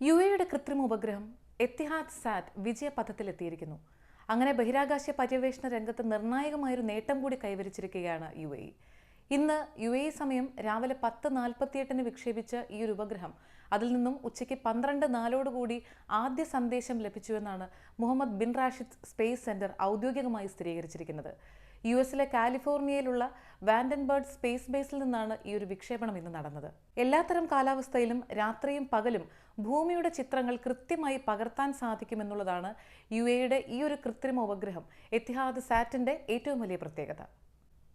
U എയുടെ കൃത്രിമ ഉപഗ്രഹം എത്തിഹാദ് സാറ്റ് വിജയപഥത്തിലെത്തിയിരിക്കുന്നു. അങ്ങനെ ബഹിരാകാശ പര്യവേഷണ രംഗത്ത് നിർണായകമായൊരു നേട്ടം കൂടി കൈവരിച്ചിരിക്കുകയാണ് യു എ ഇന്ന് യു എ സമയം രാവിലെ പത്ത് നാൽപ്പത്തിയെട്ടിന് വിക്ഷേപിച്ച ഈ ഒരു ഉപഗ്രഹം അതിൽ നിന്നും ഉച്ചയ്ക്ക് പന്ത്രണ്ട് നാലോടുകൂടി ആദ്യ സന്ദേശം ലഭിച്ചുവെന്നാണ് Mohammed bin Rashid Space Centre ഔദ്യോഗികമായി സ്ഥിരീകരിച്ചിരിക്കുന്നത്. യു എസിലെ കാലിഫോർണിയയിലുള്ള വാൻഡൻബേർഡ് സ്പേസ് ബേസിൽ നിന്നാണ് ഈ ഒരു വിക്ഷേപണം ഇന്ന് നടന്നത്. എല്ലാത്തരം കാലാവസ്ഥയിലും രാത്രിയും പകലും ഭൂമിയുടെ ചിത്രങ്ങൾ കൃത്യമായി പകർത്താൻ സാധിക്കുമെന്നുള്ളതാണ് യു എയുടെ ഈ ഒരു കൃത്രിമ ഉപഗ്രഹം എത്തിഹാദ് സാറ്റിന്റെ ഏറ്റവും വലിയ പ്രത്യേകത.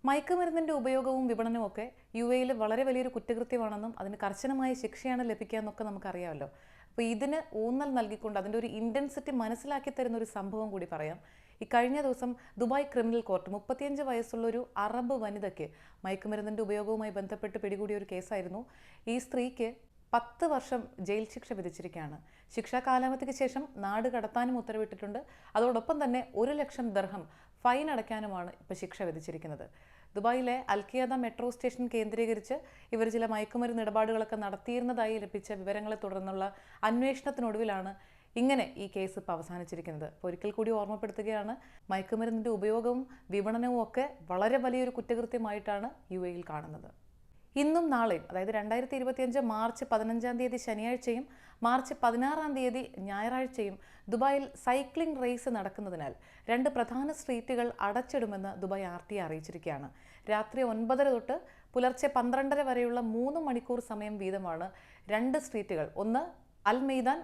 മയക്കുമരുന്നിന്റെ ഉപയോഗവും വിപണനവും ഒക്കെ യു എയിൽ വളരെ വലിയൊരു കുറ്റകൃത്യമാണെന്നും അതിന് കർശനമായ ശിക്ഷയാണ് ലഭിക്കുക എന്നൊക്കെ നമുക്കറിയാമല്ലോ. അപ്പോൾ ഇതിന് ഊന്നൽ നൽകിക്കൊണ്ട് അതിന്റെ ഒരു ഇന്റൻസിറ്റി മനസ്സിലാക്കി തരുന്ന ഒരു സംഭവം കൂടി പറയാം. ഈ കഴിഞ്ഞ ദിവസം ദുബായ് ക്രിമിനൽ കോർട്ട് മുപ്പത്തിയഞ്ച് വയസ്സുള്ള ഒരു അറബ് വനിതയ്ക്ക് മയക്കുമരുന്നിന്റെ ഉപയോഗവുമായി ബന്ധപ്പെട്ട് പിടികൂടിയ ഒരു കേസായിരുന്നു. ഈ സ്ത്രീക്ക് പത്ത് വർഷം ജയിൽ ശിക്ഷ വിധിച്ചിരിക്കുകയാണ്. ശിക്ഷാ കാലാവധിക്ക് ശേഷം നാട് കടത്താനും ഉത്തരവിട്ടിട്ടുണ്ട്. അതോടൊപ്പം തന്നെ ഒരു ലക്ഷം ദർഹം ഫൈൻ അടയ്ക്കാനുമാണ് ഇപ്പോൾ ശിക്ഷ വിധിച്ചിരിക്കുന്നത്. ദുബായിലെ അൽക്കിയാദ മെട്രോ സ്റ്റേഷൻ കേന്ദ്രീകരിച്ച് ഇവർ ചില മയക്കുമരുന്ന് ഇടപാടുകളൊക്കെ നടത്തിയിരുന്നതായി ലഭിച്ച വിവരങ്ങളെ തുടർന്നുള്ള അന്വേഷണത്തിനൊടുവിലാണ് ഇങ്ങനെ ഈ കേസ് ഇപ്പോൾ അവസാനിച്ചിരിക്കുന്നത്. അപ്പോൾ ഒരിക്കൽ കൂടി ഓർമ്മപ്പെടുത്തുകയാണ് മയക്കുമരുന്നിന്റെ ഉപയോഗവും വിപണനവും ഒക്കെ വളരെ വലിയൊരു കുറ്റകൃത്യമായിട്ടാണ് യു എയിൽ കാണുന്നത്. ഇന്നും നാളെയും അതായത് രണ്ടായിരത്തി ഇരുപത്തിയഞ്ച് മാർച്ച് പതിനഞ്ചാം തീയതി ശനിയാഴ്ചയും മാർച്ച് പതിനാറാം തീയതി ഞായറാഴ്ചയും ദുബായിൽ സൈക്ലിംഗ് റേസ് നടക്കുന്നതിനാൽ രണ്ട് പ്രധാന സ്ട്രീറ്റുകൾ അടച്ചിടുമെന്ന് ദുബായ് ആർ ടി അറിയിച്ചിരിക്കുകയാണ്. രാത്രി ഒൻപതര തൊട്ട് പുലർച്ചെ പന്ത്രണ്ടര വരെയുള്ള മൂന്ന് മണിക്കൂർ സമയം വീതമാണ് രണ്ട് സ്ട്രീറ്റുകൾ. ഒന്ന് അൽ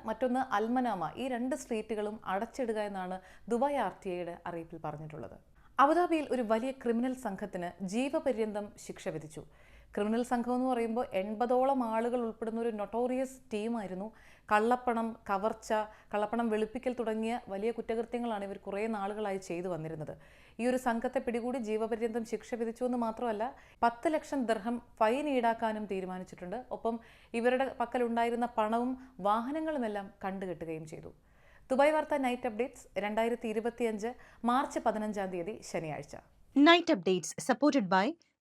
മറ്റൊന്ന് അൽമനാമ. ഈ രണ്ട് സ്ട്രീറ്റുകളും അടച്ചിടുക എന്നാണ് ദുബായ് ആർ ടി ഐയുടെ അറിയിപ്പിൽ പറഞ്ഞിട്ടുള്ളത്. അബുദാബിയിൽ ഒരു വലിയ ക്രിമിനൽ സംഘത്തിന് ജീവപര്യന്തം ശിക്ഷ വിധിച്ചു. ക്രിമിനൽ സംഘം എന്ന് പറയുമ്പോൾ എൺപതോളം ആളുകൾ ഉൾപ്പെടുന്ന ഒരു നൊട്ടോറിയസ് ടീമായിരുന്നു കള്ളപ്പണം കവർച്ച കള്ളപ്പണം വെളുപ്പിക്കൽ തുടങ്ങിയ വലിയ കുറ്റകൃത്യങ്ങളാണ് ഇവർ കുറേ നാളുകളായി ചെയ്തു വന്നിരുന്നത്. ഈ ഒരു സംഘത്തെ പിടികൂടി ജീവപര്യന്തം ശിക്ഷ വിധിച്ചു എന്ന് മാത്രമല്ല പത്ത് ലക്ഷം ദർഹം ഫൈൻ ഈടാക്കാനും തീരുമാനിച്ചിട്ടുണ്ട്. ഒപ്പം ഇവരുടെ പക്കലുണ്ടായിരുന്ന പണവും വാഹനങ്ങളുമെല്ലാം കണ്ടുകെട്ടുകയും ചെയ്തു. ദുബായ് വാർത്ത നൈറ്റ് അപ്ഡേറ്റ്സ് രണ്ടായിരത്തി ഇരുപത്തിയഞ്ച് മാർച്ച് പതിനഞ്ചാം തീയതി ശനിയാഴ്ച. Night updates supported by